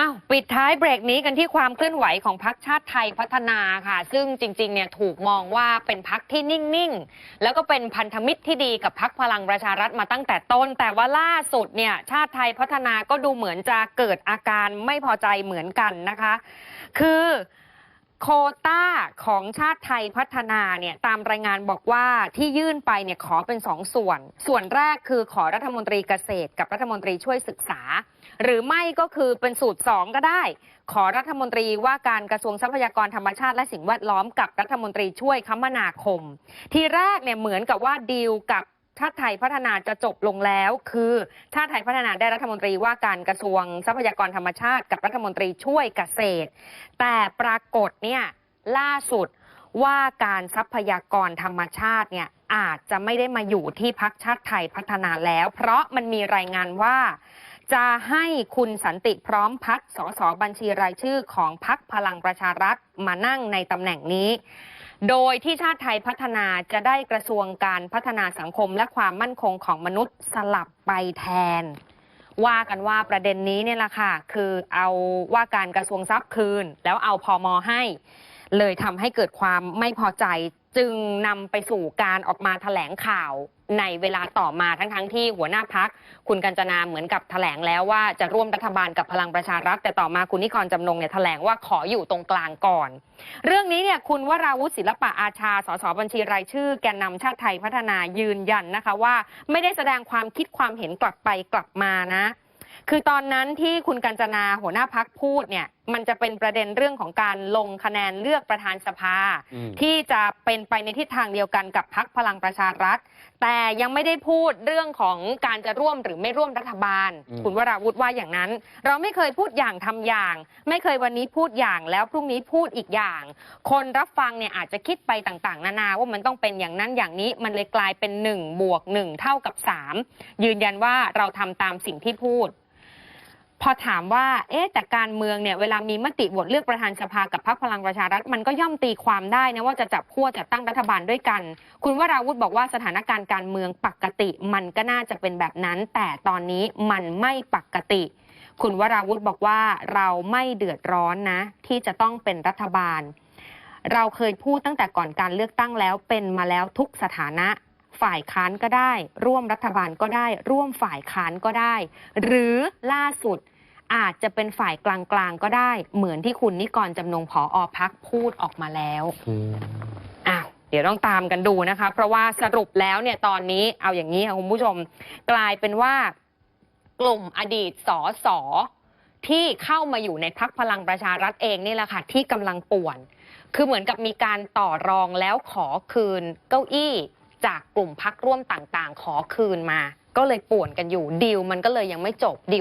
อ้าวปิดท้ายเบรกนี้กันที่ความเคลื่อนไหวของพักชาติไทยพัฒนาค่ะ ซึ่งจริงๆเนี่ยถูกมองว่าเป็นพักที่นิ่งๆ แล้วก็เป็นพันธมิตรที่ดีกับพักพลังประชารัฐมาตั้งแต่ต้น แต่ว่าล่าสุดเนี่ยชาติไทยพัฒนาก็ดูเหมือนจะเกิดอาการไม่พอใจเหมือนกันนะคะ คือโคต้า ของชาติไทยพัฒนาเนี่ยตามรายงานบอกว่าที่ยื่นไปเนี่ยขอเป็นสองส่วน ส่วนแรกคือขอรัฐมนตรีเกษตร กับรัฐมนตรีช่วยศึกษา หรือไม่ก็คือเป็นสูตร 2 ก็ได้ ขอรัฐมนตรีว่าการกระทรวงทรัพยากรธรรมชาติและสิ่งแวดล้อมกับรัฐมนตรีช่วยคมนาคม ทีแรกเนี่ยเหมือนกับว่าดีลกับชาติไทยพัฒนาจะจบลงแล้ว คือชาติไทยพัฒนาได้รัฐมนตรีว่าการกระทรวงทรัพยากรธรรมชาติ กับรัฐมนตรีช่วยเกษตร แต่ปรากฏเนี่ย ล่าสุดว่าการทรัพยากรธรรมชาติเนี่ยอาจจะไม่ได้มาอยู่ที่พักชาติไทยพัฒนาแล้ว เพราะมันมีรายงานว่า จะให้คุณสันติพร้อมพัฒน์สสบัญชีรายชื่อของพักพลังประชารัฐมานั่งในตำแหน่งนี้ โดยที่ชาติไทยพัฒนาจะได้กระทรวงการพัฒนาสังคมและความมั่นคงของมนุษย์สลับไปแทน ว่ากันว่าประเด็นนี้เนี่ยแหละค่ะ คือเอาว่าการกระทรวงทรัพย์คืน แล้วเอาพอมอให้ เลยทำให้เกิดความไม่พอใจจึงนำไปสู่การออกมาแถลงข่าวในเวลาต่อมาทั้งๆทที่หัวหน้าพักคุณกัญจนาเหมือนกับแถลงแล้วว่าจะร่วมรัฐบาลกับพลังประชารัฐ แต่ต่อมาคุณนิกรจำนงเนี่ยแถลงว่าขออยู่ตรงกลางก่อน เรื่องนี้เนี่ยคุณวราวุฒิศิลปะอาชาสสบัญชีรายชื่อ แกนนำชาติไทยพัฒนายืนยันนะคะว่า ไม่ได้แสดงความคิดความเห็นกลับไปกลับมานะ คือตอนนั้นที่คุณกัญจนาหัวหน้าพักพูดเนี่ยมันจะเป็นประเด็นเรื่องของการลงคะแนนเลือกประธานสภา อืม ที่จะเป็นไปในทิศทางเดียวกันกับพักพลังประชารัฐ แต่ยังไม่ได้พูดเรื่องของการจะร่วมหรือไม่ร่วมรัฐบาล อืม คุณวราวุฒิว่าอย่างนั้น เราไม่เคยพูดอย่างทำอย่าง ไม่เคยวันนี้พูดอย่างแล้วพรุ่งนี้พูดอีกอย่าง คนรับฟังเนี่ยอาจจะคิดไปต่างๆ นานาว่ามันต้องเป็นอย่างนั้นอย่างนี้มันเลยกลายเป็น1บวก1เท่ากับ3ยืนยันว่าเราทำตามสิ่งที่พูด พอถามว่า เอ๊ะแต่การเมืองเนี่ยเวลามีมติโหวตเลือกประธานสภากับพรรคพลังประชารัฐมันก็ย่อมตีความได้นะว่าจะจับขั้วจัดตั้งรัฐบาลด้วยกัน คุณวราวุธบอกว่าสถานการณ์การเมืองปกติมันก็น่าจะเป็นแบบนั้น แต่ตอนนี้มันไม่ปกติ คุณวราวุธบอกว่าเราไม่เดือดร้อนนะ ที่จะต้องเป็นรัฐบาล เราเคยพูดตั้งแต่ก่อนการเลือกตั้งแล้วเป็นมาแล้วทุกสถานะ ฝ่ายค้านก็ได้ ร่วมรัฐบาลก็ได้ ร่วมฝ่ายค้านก็ได้ หรือล่าสุดอาจจะเป็นฝ่ายกลางๆก็ได้ เหมือนที่คุณนิกรจำนงผออพักพูดออกมาแล้วอืมอ้าวเดี๋ยวต้องตามกันดูนะคะ เพราะว่าสรุปแล้วเนี่ยตอนนี้เอาอย่างนี้ค่ะคุณผู้ชม กลายเป็นว่ากลุ่มอดีตสอสอที่เข้ามาอยู่ในพักพลังประชารัฐเองนี่แหละค่ะที่กำลังป่วน คือเหมือนกับมีการต่อรองแล้วขอคืนเก้าอี้ จากกลุ่มพักร่วมต่างๆ ขอคืนมา ก็เลยป่วนกันอยู่ดีลมันก็เลยยังไม่จบดีล